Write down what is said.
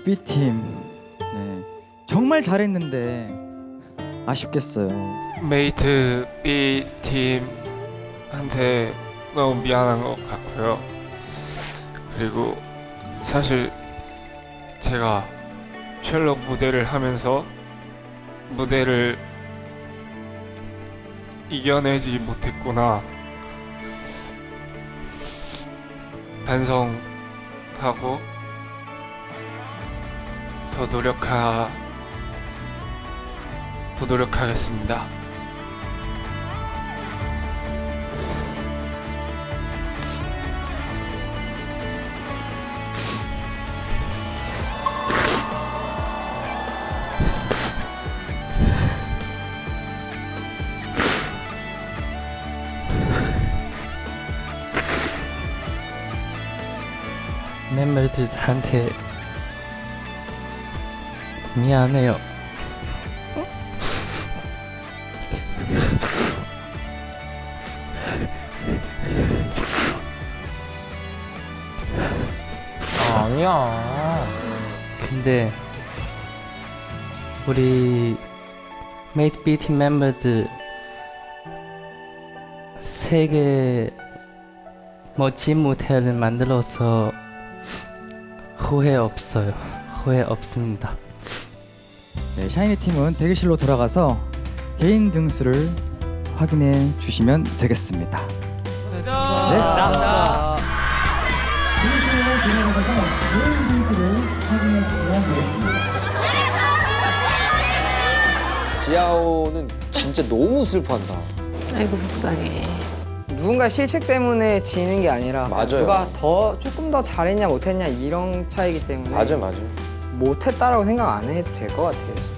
B팀 네. 정말 잘했는데 아쉽겠어요. 메이트 B 팀한테 너무 미안한 것 같고요. 그리고 사실 제가 셜록 무대를 하면서 무대를 이겨내지 못했구나 반성하고 더 노력하 더 노력하겠습니다. 멤버들한테 미안해요. 아니야. 근데 우리 메이트 B팀 멤버들 세계 멋진 무대를 만들어서 후회 없어요. 후회 없습니다. 네, 샤이니 팀은 대기실로 돌아가서 개인 등수를 확인해 주시면 되겠습니다. 네. 감사합니다. 대기실로 돌아가서 개인 등수를 확인해 주시면 되겠습니다. 지아오는 진짜 너무 슬퍼한다. 아이고 속상해. 누군가 실책 때문에 지는 게 아니라 맞아요. 누가 더 조금 더 잘했냐 못했냐 이런 차이기 때문에 맞아 맞아. 못했다라고 생각 안 해도 될 것 같아요.